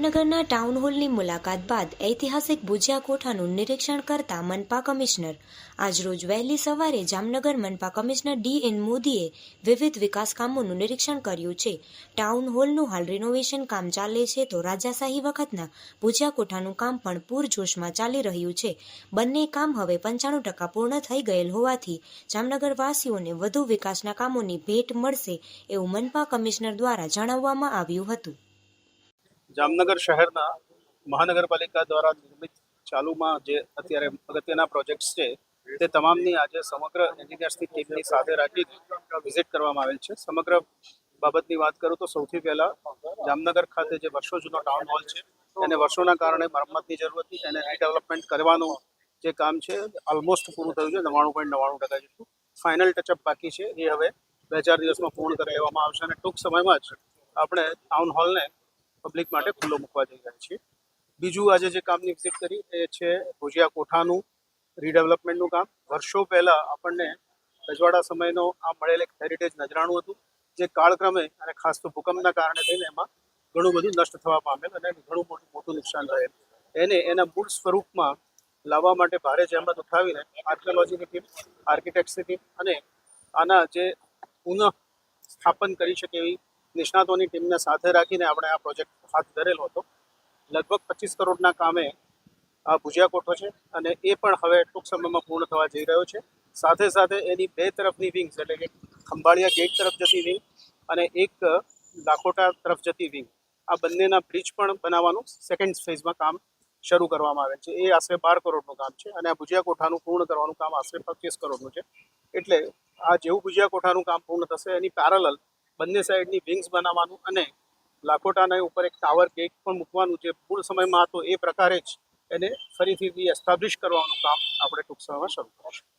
જામનગરના ટાઉન હોલની મુલાકાત બાદ ઐતિહાસિક ભુજિયા કોઠાનું નિરીક્ષણ કરતા મનપા કમિશનર. આજરોજ વહેલી સવારે જામનગર મનપા કમિશનર ડી એન મોદીએ વિવિધ વિકાસ કામોનું નિરીક્ષણ કર્યું છે. ટાઉન હોલનું હાલ રિનોવેશન કામ ચાલે છે તો રાજાશાહી વખતના ભુજિયા કોઠાનું કામ પણ પૂરજોશમાં ચાલી રહ્યું છે. બંને કામ હવે પંચાણું ટકા પૂર્ણ થઈ ગયેલ હોવાથી જામનગરવાસીઓને વધુ વિકાસના કામોની ભેટ મળશે એવું મનપા કમિશનર દ્વારા જણાવવામાં આવ્યું હતું. જામનગર શહેરના મહાનગરપાલિકા દ્વારા નિર્મિત ચાલુમાં જે અત્યારે અગત્યના પ્રોજેક્ટ્સ છે, તે તમામની આજે સમગ્ર એન્જિનિયર્સની ટીમની સાથે રાખી વિઝિટ કરવામાં આવેલ છે. સમગ્ર બાબતની વાત કરું તો સૌથી પહેલા જામનગર ખાતે જે વર્ષો જૂનો ટાઉન હોલ છે, એને વર્ષોના કારણે મરમ્મતની જરૂર હતી, એને રીડેવલપમેન્ટ કરવાનું જે કામ છે ઓલમોસ્ટ પૂરું થયું છે, નવ્વાણું પોઈન્ટ નવ્વાણું ટકા જેટલું. ફાઇનલ ટચઅપ બાકી છે, એ હવે બે ચાર દિવસમાં પૂર્ણ કરી લેવામાં આવશે અને ટૂંક સમયમાં જ આપણે ટાઉન હોલને પબ્લિક માટે ખુલ્લો મૂકવા જઈ રહ્યા છીએ. બીજું આજે જે કામની વિઝિટ કરી એ છે ભુજિયા કોઠાનું રીડેવલપમેન્ટનું કામ. વર્ષો પહેલાં આપણને રજવાડા સમયનો આ મળેલ એક હેરિટેજ નજરાણું હતું, જે કાળક્રમે અને ખાસ તો ભૂકંપના કારણે થઈને એમાં ઘણું બધું નષ્ટ થવા પામેલ અને ઘણું મોટું મોટું નુકસાન થયેલ. એને, એના મૂળ સ્વરૂપમાં લાવવા માટે ભારે જહેમત ઉઠાવીને આર્કિયોલોજીની ટીમ આર્કિટેક્ટ્સની ટીમ અને આના જે પુનઃ સ્થાપન કરી શકે એવી નિષ્ણાતોની ટીમને સાથે રાખીને આપણે આ પ્રોજેક્ટ હાથ ધરેલો હતો. લગભગ પચીસ કરોડના કામે આ ભુજિયા કોઠો છે અને એ પણ હવે ટૂંક સમયમાં પૂર્ણ થવા જઈ રહ્યો છે. સાથે સાથે એની બે તરફની વિંગ્સ એટલે કે ખંભાળિયા ગેટ તરફ જતી વિંગ અને એક લાખોટા તરફ જતી વિંગ આ બંનેના બ્રિજ પણ બનાવવાનું સેકન્ડ ફેઝમાં કામ શરૂ કરવામાં આવે છે. એ આશરે બાર કરોડનું કામ છે અને આ ભુજિયા કોઠાનું પૂર્ણ કરવાનું કામ આશરે પચીસ કરોડનું છે. એટલે આ જેવું ભુજિયા કોઠાનું કામ પૂર્ણ થશે એની પેરેલલ બંને સાઈડની વિંગ્સ બનાવવાનું અને લાખોટાના ઉપર એક ટાવર કેક પણ મૂકવાનું જે મૂળ સમયમાં હતો એ પ્રકારે જ એને ફરીથી એસ્ટાબ્લિશ કરવાનું કામ આપણે ટૂંક સમયમાં શરૂ કરીશું.